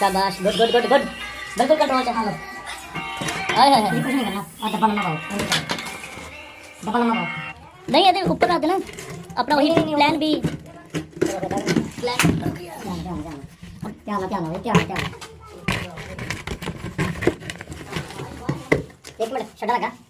शाबाश good good good good बिल्कुल control से हालो हाय हाय ये कुछ नहीं करना और दबा ना पाओ दबा ना पाओ नहीं अरे ऊपर रख देना अपना वही प्लान भी प्लान क्या ना क्या ना क्या ना क्या एक मिनट शटर लगा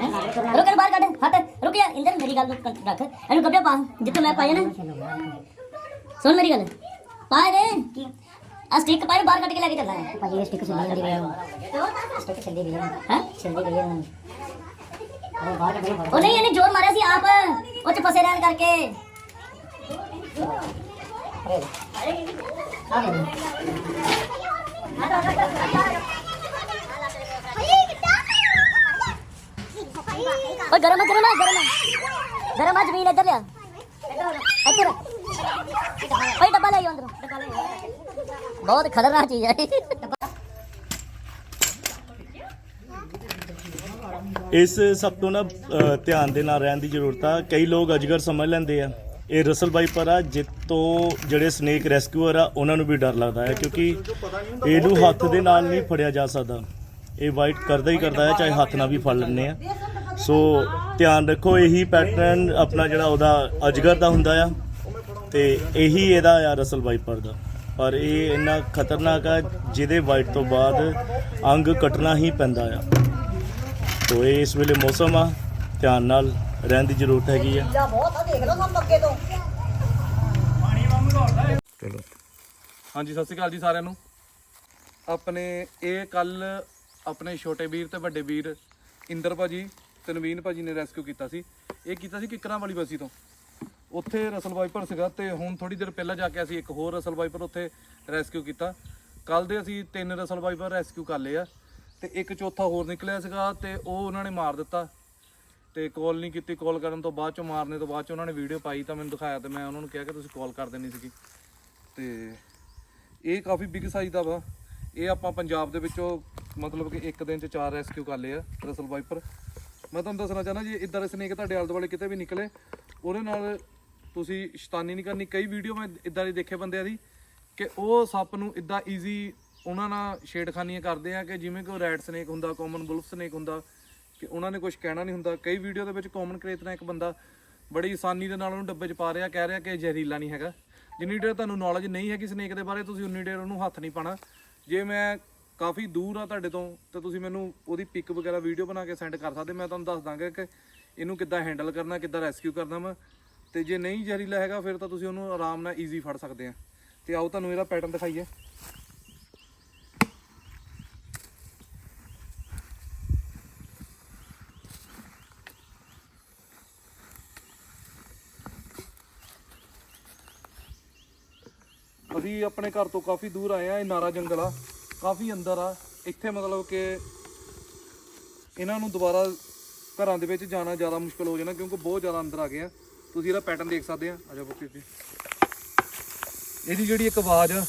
ਭਾਈ ਆਦਰ ਮਾਰ ਦੇਣਾ ਰੁਕ ਇਹਨੂੰ ਬਾਹਰ ਕੱਢ ਹਟ ਰੁਕ ਯਾਰ ਇੰਦਰ ਮੇਰੀ ਗੱਲ ਨੂੰ ਕੰਟ- ਰੱਖ ਇਹਨੂੰ ਗੱਬੇ ਪਾ ਜਿੱਥੇ ਮੈਂ ਪਾਇਆ ਨਾ ਸੁਣ ਮੇਰੀ ਗੱਲ ਪਾ ਦੇ ਆ ਸਟਿਕ ਪਾਏ ਬਾਹਰ ਕੱਢ ਕੇ ਲੈ ਕੇ ਚੱਲਣਾ ਹੈ ਭਾਈ ਇਹ ਸਟਿਕ ਚੱਲੀ ਜਾਂਦੀ ਹੈ ਸਟਿਕ ਚੱਲੀ ਗਈ ਹੈ ਹੈ ਚੱਲੀ ਗਈ ਹੈ ਉਹ ਬਾਹਰ ਕੱਢਣਾ ਉਹ ਨਹੀਂ ਇਹਨੇ ਜ਼ੋਰ ਮਾਰਿਆ ਸੀ ਆਪ ਉਹ ਚ ਫਸੇ ਰਹਿਣ ਕਰਕੇ ਆ ਗਏ ਓਏ ਗਰਮ ਆ ਗਰਮ ਆ ਗਰਮ ਆ। ਗਰਮ ਆ ਜ਼ਮੀਨ ਇੱਧਰ ਲਿਆ। ਇੱਧਰ ਓਏ ਡੱਬਾ ਲੈ ਆਓ ਅੰਦਰੋਂ। ਬਹੁਤ ਖਤਰਨਾਕ ਚੀਜ਼ ਹੈ ਇਸ ਸਭ ਤੋਂ ਨਾ ਅ, ਧਿਆਨ ਦੇ ਨਾਲ ਰਹਿਣ ਦੀ ਜ਼ਰੂਰਤ ਆ। ਕਈ ਲੋਕ ਅਜਗਰ ਸਮਝ ਲੈਂਦੇ ਆ। ਇਹ ਰਸਲ ਬਾਈਪਰ ਆ ਜਿਸ ਤੋਂ ਜਿਹੜੇ ਸਨੇਕ ਰੈਸਕਿਊਅਰ ਆ ਉਹਨਾਂ ਨੂੰ ਵੀ ਡਰ ਲੱਗਦਾ ਹੈ ਕਿਉਂਕਿ ਇਹਨੂੰ ਹੱਥ ਦੇ ਨਾਲ ਨਹੀਂ ਫੜਿਆ ਜਾ ਸਕਦਾ। ਇਹ ਵਾਈਟ ਕਰਦਾ ਹੀ ਕਰਦਾ ਹੈ ਚਾਹੇ ਹੱਥ ਨਾਲ ਵੀ ਫੜ ਲੈਂਦੇ ਆ। ਸੋ ਧਿਆਨ ਰੱਖੋ ਇਹੀ ਪੈਟਰਨ ਆਪਣਾ ਜਿਹੜਾ ਉਹਦਾ ਅਜਗਰ ਦਾ ਹੁੰਦਾ ਆ ਤੇ ਇਹੀ ਇਹਦਾ ਆ ਰਸਲ ਵਾਈਪਰ ਦਾ। ਪਰ ਇਹ ਇੰਨਾ ਖਤਰਨਾਕ ਆ ਜਿਹਦੇ ਵਾਈਟ ਤੋਂ ਬਾਅਦ ਅੰਗ ਕੱਟਣਾ ਹੀ ਪੈਂਦਾ ਆ। ਤੋ ਇਹ ਇਸ ਵੇਲੇ ਮੌਸਮ ਆ ਧਿਆਨ ਨਾਲ ਰਹਿਣ ਦੀ ਜ਼ਰੂਰਤ ਹੈਗੀ ਆ। ਚਲੋ। ਹਾਂਜੀ ਸਤਿ ਸ਼੍ਰੀ ਅਕਾਲ ਜੀ ਸਾਰਿਆਂ ਨੂੰ। ਆਪਣੇ ਇਹ ਕੱਲ ਆਪਣੇ ਛੋਟੇ ਵੀਰ ਤੇ ਵੱਡੇ ਵੀਰ ਇੰਦਰ ਭਾਜੀ ਤੇ ਨਵੀਨ ਭਾਜੀ ਨੇ ਰੈਸਕਿਊ ਕੀਤਾ ਸੀ। ਇਹ ਕੀਤਾ ਸੀ ਕਿਕਰਾਂ ਵਾਲੀ ਬਸੀ ਤੋਂ। ਉੱਥੇ ਰਸਲ ਵਾਈਪਰ ਸੀਗਾ ਤੇ ਹੁਣ ਥੋੜੀ ਦੇਰ ਪਹਿਲਾਂ ਜਾ ਕੇ ਅਸੀਂ ਇੱਕ ਹੋਰ ਰਸਲ ਵਾਈਪਰ ਉੱਥੇ ਰੈਸਕਿਊ ਕੀਤਾ। ਕੱਲ ਦੇ ਅਸੀਂ ਤਿੰਨ ਰਸਲ ਵਾਈਪਰ ਰੈਸਕਿਊ ਕਰ ਲਏ ਆ ਤੇ ਇੱਕ ਚੌਥਾ ਹੋਰ ਨਿਕਲਿਆ ਸੀਗਾ ਤੇ ਉਹ ਉਹਨਾਂ ਨੇ ਮਾਰ ਦਿੱਤਾ। ਤੇ ਕਾਲ ਨਹੀਂ ਕੀਤੀ ਕਾਲ ਕਰਨ ਤੋਂ ਬਾਅਦ ਚੋਂ ਮਾਰਨੇ ਤੋਂ ਬਾਅਦ 'ਚੋਂ ਉਹਨਾਂ ਨੇ ਵੀਡੀਓ ਪਾਈ ਤਾਂ ਮੈਨੂੰ ਦਿਖਾਇਆ ਤੇ ਮੈਂ ਉਹਨਾਂ ਨੂੰ ਕਿਹਾ ਕਿ ਤੁਸੀਂ ਕਾਲ ਕਰ ਦੇਣੀ ਸੀਗੀ। ਤੇ ਇਹ ਕਾਫੀ ਬਿਗ ਸਾਈਜ਼ ਦਾ ਵਾ। ਇਹ ਆਪਾਂ ਪੰਜਾਬ ਦੇ ਵਿੱਚੋਂ ਮਤਲਬ ਕਿ ਇੱਕ ਦਿਨ ਚ ਚਾਰ ਰੈਸਕਿਊ ਕਰ ਲਏ ਆ ਰਸਲ ਵਾਈਪਰ। ਮੈਂ ਤੁਹਾਨੂੰ ਦੱਸਣਾ ਚਾਹੁੰਦਾ ਜੀ ਇਦਾਂ ਦੇ ਸਨੇਕ ਤੁਹਾਡੇ ਆਲੇ ਦੁਆਲੇ ਕਿਤੇ ਵੀ ਨਿਕਲੇ, ਉਹਦੇ ਨਾਲ ਤੁਸੀਂ ਸ਼ੈਤਾਨੀ ਨਹੀਂ ਕਰਨੀ। ਕਈ ਵੀਡੀਓ ਮੈਂ ਇਦਾਂ ਦੀ ਦੇਖੇ ਬੰਦਿਆਂ ਦੀ ਕਿ ਉਹ ਸੱਪ ਨੂੰ ਇਦਾਂ ਈਜ਼ੀ ਉਹਨਾਂ ਨਾਲ ਛੇੜਖਾਨੀਆਂ ਕਰਦੇ ਆ ਕਿ ਜਿਵੇਂ ਕਿ ਉਹ ਰੈਡ ਸਨੇਕ ਹੁੰਦਾ ਕਾਮਨ ਬੁਲਫ ਸਨੇਕ ਹੁੰਦਾ, ਕਿ ਉਹਨਾਂ ਨੇ ਕੁਝ ਕਹਿਣਾ ਨਹੀਂ ਹੁੰਦਾ। ਕਈ ਵੀਡੀਓ ਦੇ ਵਿੱਚ ਕਾਮਨ ਕਰੇਤ ਨਾਲ ਇੱਕ ਬੰਦਾ ਬੜੀ ਆਸਾਨੀ ਦੇ ਨਾਲ ਉਹਨੂੰ ਡੱਬੇ 'ਚ ਪਾ ਰਿਹਾ, ਕਹਿ ਰਿਹਾ ਕਿ ਜ਼ਹਿਰੀਲਾ ਨਹੀਂ ਹੈਗਾ। ਜਿੰਨੀ ਡੇਰ ਤੁਹਾਨੂੰ ਨੌਲੇਜ ਨਹੀਂ ਹੈਗੀ ਸਨੇਕ ਦੇ ਬਾਰੇ, ਤੁਸੀਂ ਉਨੀ ਦੇਰ ਉਹਨੂੰ ਹੱਥ ਨਹੀਂ ਪਾਣਾ ਜੇ ਮੈਂ ਕਾਫੀ ਦੂਰ ਆ ਤੁਹਾਡੇ ਤੋਂ, ਤੇ ਤੁਸੀਂ ਮੈਨੂੰ ਉਹਦੀ ਪਿਕ ਵਗੈਰਾ ਵੀਡੀਓ ਬਣਾ ਕੇ ਸੈਂਡ ਕਰ ਸਕਦੇ, ਮੈਂ ਤੁਹਾਨੂੰ ਦੱਸ ਦਾਂਗਾ ਕਿ ਇਹਨੂੰ ਕਿੱਦਾਂ ਹੈਂਡਲ ਕਰਨਾ, ਕਿੱਦਾਂ ਰੈਸਕਿਊ ਕਰਨਾ ਵਾ। ਤੇ ਜੇ ਨਹੀਂ ਜ਼ਹਿਰੀਲਾ ਹੈਗਾ, ਫਿਰ ਤਾਂ ਤੁਸੀਂ ਉਹਨੂੰ ਆਰਾਮ ਨਾਲ ਈਜ਼ੀ ਫੜ ਸਕਦੇ ਆ। ਤੇ ਆਓ ਤੁਹਾਨੂੰ ਇਹਦਾ ਪੈਟਰਨ ਦਿਖਾਈਏ। ਅਸੀਂ ਆਪਣੇ ਘਰ ਤੋਂ ਕਾਫੀ ਦੂਰ ਆਏ ਆ, ਇਹ ਨਾਰਾ ਜੰਗਲ ਆ। ਕਾਫੀ ਅੰਦਰ ਆ। ਇੱਥੇ ਮਤਲਬ ਕਿ ਇਹਨਾਂ ਨੂੰ ਦੁਬਾਰਾ ਘਰਾਂ ਦੇ ਵਿੱਚ ਜਾਣਾ ਜ਼ਿਆਦਾ ਮੁਸ਼ਕਲ ਹੋ ਜਾਣਾ ਕਿਉਂਕਿ ਬਹੁਤ ਜ਼ਿਆਦਾ ਅੰਦਰ ਆ ਗਏ ਆ। ਤੁਸੀਂ ਇਹਦਾ ਪੈਟਰਨ ਦੇਖ ਸਕਦੇ ਆ। ਆ ਜਾਓ ਬੱਕੀ ਜੀ। ਇਹਦੀ ਜਿਹੜੀ ਇੱਕ ਆਵਾਜ਼ ਆ,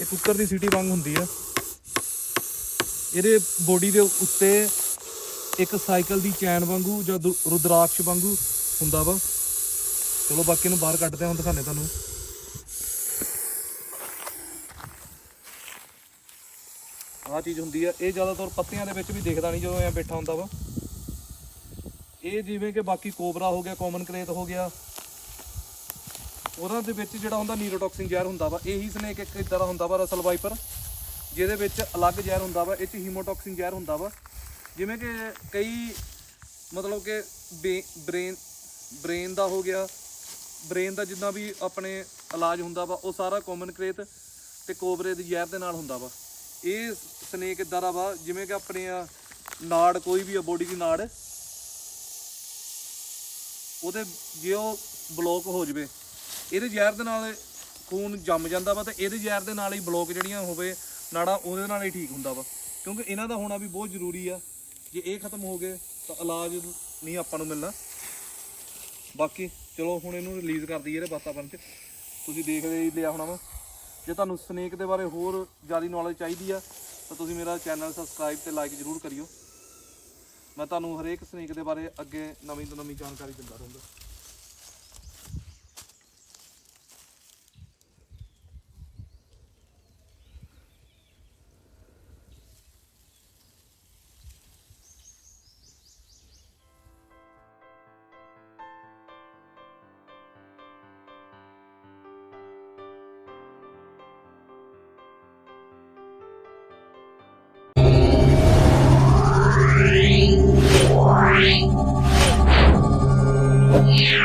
ਇਹ ਕੁੱਕਰ ਦੀ ਸੀਟੀ ਵਾਂਗ ਹੁੰਦੀ ਆ। ਇਹਦੇ ਬੋਡੀ ਦੇ ਉੱਤੇ ਇੱਕ ਸਾਈਕਲ ਦੀ ਚੈਨ ਵਾਂਗੂ ਜਾਂ ਦੁ- ਰੁਦਰਾਕਸ਼ ਵਾਂਗੂ ਹੁੰਦਾ ਵਾ। ਚਲੋ ਬਾਕੀ ਨੂੰ ਬਾਹਰ ਕੱਢਦੇ ਹਾਂ ਹੁਣ ਦਿਖਾਣੇ ਤੁਹਾਨੂੰ। ਆਹ ਚੀਜ਼ ਹੁੰਦੀ ਆ, ਇਹ ਜ਼ਿਆਦਾਤਰ ਪੱਤਿਆਂ ਦੇ ਵਿੱਚ ਵੀ ਦੇਖਦਾ ਨਹੀਂ ਜਦੋਂ ਐ ਬੈਠਾ ਹੁੰਦਾ ਵਾ। ਇਹ ਜਿਵੇਂ ਕਿ ਬਾਕੀ ਕੋਬਰਾ ਹੋ ਗਿਆ ਕਾਮਨ ਕਰੇਤ ਹੋ ਗਿਆ। ਉਹਨਾਂ ਦੇ ਵਿੱਚ ਜਿਹੜਾ ਹੁੰਦਾ ਨੀਰੋਟੌਕਸਿਨ ਜ਼ਹਿਰ ਹੁੰਦਾ ਵਾ, ਇਹੀ ਸਨੇਕ ਇੱਕ ਇਦਾਂ ਦਾ ਹੁੰਦਾ ਵਾ ਰਸਲ ਵਾਈਪਰ, ਜਿਹਦੇ ਵਿੱਚ ਅਲੱਗ ਜ਼ਹਿਰ ਹੁੰਦਾ ਵਾ, ਇਹ ਚ ਹੀਮੋਟੌਕਸਿਨ ਜ਼ਹਿਰ ਹੁੰਦਾ ਵਾ। ਜਿਵੇਂ ਕਿ ਕਈ ਮਤਲਬ ਕਿ ਬ੍ਰੇਨ ਬ੍ਰੇਨ ਦਾ ਹੋ ਗਿਆ, ਬ੍ਰੇਨ ਦਾ ਜਿੰਨਾ ਵੀ ਆਪਣੇ ਇਲਾਜ ਹੁੰਦਾ ਵਾ, ਉਹ ਸਾਰਾ ਕਾਮਨ ਕਰੇਤ ਤੇ ਕੋਬਰੇ ਦੀ ਜ਼ਹਿਰ ਦੇ ਨਾਲ ਹੁੰਦਾ ਵਾ। ਇਹ ਸਨੇਕ ਇਦਾਂ ਦਾ ਵਾ, ਜਿਵੇਂ ਕਿ ਆਪਣੇ ਆ ਨਾੜ, ਕੋਈ ਵੀ ਆ ਬੋਡੀ ਦੀ ਨਾੜ, ਉਹਦੇ ਜੇ ਉਹ ਬਲੌਕ ਹੋ ਜਵੇ, ਇਹਦੇ ਜ਼ਹਿਰ ਦੇ ਨਾਲ ਖੂਨ ਜੰਮ ਜਾਂਦਾ ਵਾ ਤੇ ਇਹਦੇ ਜ਼ਹਿਰ ਦੇ ਨਾਲ ਹੀ ਬਲੌਕ ਜਿਹੜੀਆਂ ਹੋਵੇ, ਨਾੜਾ ਉਹਦੇ ਨਾਲ ਹੀ ਠੀਕ ਹੁੰਦਾ ਵਾ। ਕਿਉਂਕਿ ਇਹਨਾਂ ਦਾ ਹੋਣਾ ਵੀ ਬਹੁਤ ਜ਼ਰੂਰੀ ਆ। ਜੇ ਇਹ ਖਤਮ ਹੋ ਗਏ, ਤਾਂ ਇਲਾਜ ਨਹੀਂ ਆਪਾਂ ਨੂੰ ਮਿਲਣਾ। ਬਾਕੀ ਚਲੋ ਹੁਣ ਇਹਨੂੰ ਰਿਲੀਜ਼ ਕਰ ਦਈਏ ਇਹਦੇ ਵਾਤਾਵਰਨ 'ਚ। ਤੁਸੀਂ ਦੇਖਦੇ ਹੀ ਲਿਆ ਹੋਣਾ ਵਾ। ਜੇ ਤੁਹਾਨੂੰ ਸਨੇਕ ਦੇ ਬਾਰੇ ਹੋਰ ਜ਼ਿਆਦਾ ਨੌਲੇਜ ਚਾਹੀਦੀ ਆ, ਤਾਂ ਤੁਸੀਂ ਮੇਰਾ ਚੈਨਲ ਸਬਸਕ੍ਰਾਈਬ ਤੇ ਲਾਈਕ ਜ਼ਰੂਰ ਕਰਿਓ। ਮੈਂ ਤੁਹਾਨੂੰ ਹਰੇਕ ਸਨੇਕ ਦੇ ਬਾਰੇ ਅੱਗੇ ਨਵੀਂ ਤੋਂ ਨਵੀਂ ਜਾਣਕਾਰੀ ਦਿੰਦਾ ਰਹੂੰਗਾ। Yeah.